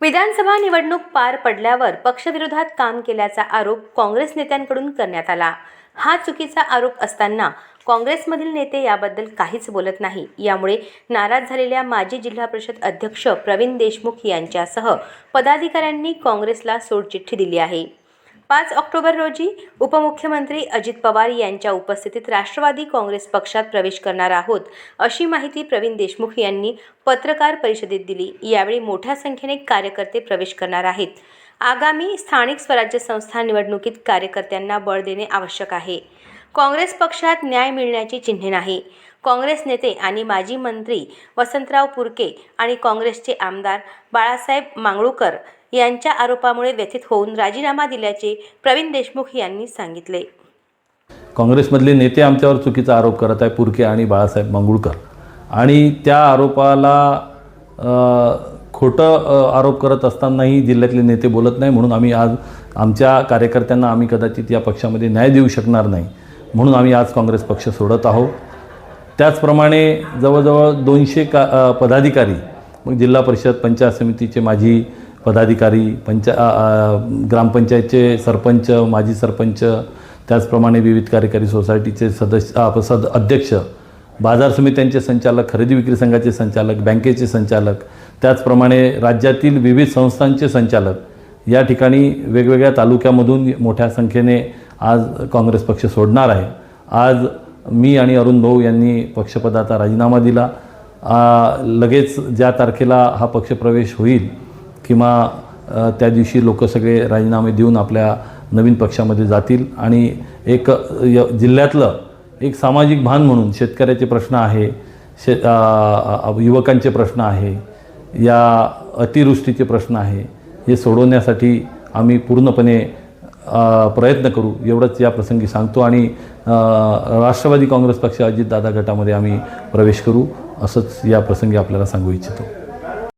विधानसभा निवडणूक पार पडल्यावर पक्षविरोधात काम केल्याचा आरोप काँग्रेस नेत्यांकडून करण्यात आला. हा चुकीचा आरोप असताना काँग्रेसमधील नेते याबद्दल काहीच बोलत नाही. यामुळे नाराज झालेल्या माजी जिल्हा परिषद अध्यक्ष प्रवीण देशमुख यांच्यासह पदाधिकाऱ्यांनी काँग्रेसला सोडचिठ्ठी दिली आहे. पाच ऑक्टोबर रोजी उपमुख्यमंत्री अजित पवार यांच्या उपस्थितीत राष्ट्रवादी काँग्रेस पक्षात प्रवेश करणार आहोत अशी माहिती प्रवीण देशमुख यांनी पत्रकार परिषदेत दिली. यावेळी मोठ्या संख्येने कार्यकर्ते प्रवेश करणार आहेत. आगामी स्थानिक स्वराज्य संस्था निवडणुकीत कार्यकर्त्यांना बळ देणे आवश्यक आहे. काँग्रेस पक्षात न्याय मिळण्याची चिन्हे नाही. काँग्रेस नेते आणि माजी मंत्री वसंतराव पुरके आणि काँग्रेसचे आमदार बाळासाहेब मांगळूकर यांच्या आरोपामुळे व्यथित होऊन राजीनामा दिल्याचे प्रवीण देशमुख यांनी सांगितले. काँग्रेसमधले नेते आमच्यावर चुकीचा आरोप करत आहे पुरके आणि बाळासाहेब मंगुळकर. आणि त्या आरोपाला खोटं आरोप करत असतानाही जिल्ह्यातले नेते बोलत नाही म्हणून आम्ही आज आमच्या कार्यकर्त्यांना आम्ही कदाचित या पक्षामध्ये न्याय देऊ शकणार नाही म्हणून आम्ही आज काँग्रेस पक्ष सोडत आहोत. त्याचप्रमाणे जवळजवळ दोनशे का पदाधिकारी मग जिल्हा परिषद पंचायत समितीचे माजी पदाधिकारी पंचा ग्रामपंचायतचे सरपंच माजी सरपंच त्याचप्रमाणे विविध कार्यकारी सोसायटीचे सदस्य सद अध्यक्ष बाजार समित्यांचे संचालक खरेदी विक्री संघाचे संचालक बँकेचे संचालक त्याचप्रमाणे राज्यातील विविध संस्थांचे संचालक. या ठिकाणी वेगवेगळ्या तालुक्यामधून मोठ्या संख्येने आज काँग्रेस पक्ष सोडणार आहे. आज मी आणि अरुण भाऊ यांनी पक्षपदाचा राजीनामा दिला. लगेच ज्या तारखेला हा पक्षप्रवेश होईल किंवा त्या दिवशी लोक सगळे राजीनामे देऊन आपल्या नवीन पक्षामध्ये जातील आणि एक य जिल्ह्यातलं एक सामाजिक भान म्हणून शेतकऱ्याचे प्रश्न आहे शे युवकांचे प्रश्न आहे या अतिवृष्टीचे प्रश्न आहे हे सोडवण्यासाठी आम्ही पूर्णपणे प्रयत्न करू एवढंच या प्रसंगी सांगतो. आणि राष्ट्रवादी काँग्रेस पक्ष अजितदादा गटामध्ये आम्ही प्रवेश करू असंच या प्रसंगी आपल्याला सांगू इच्छितो.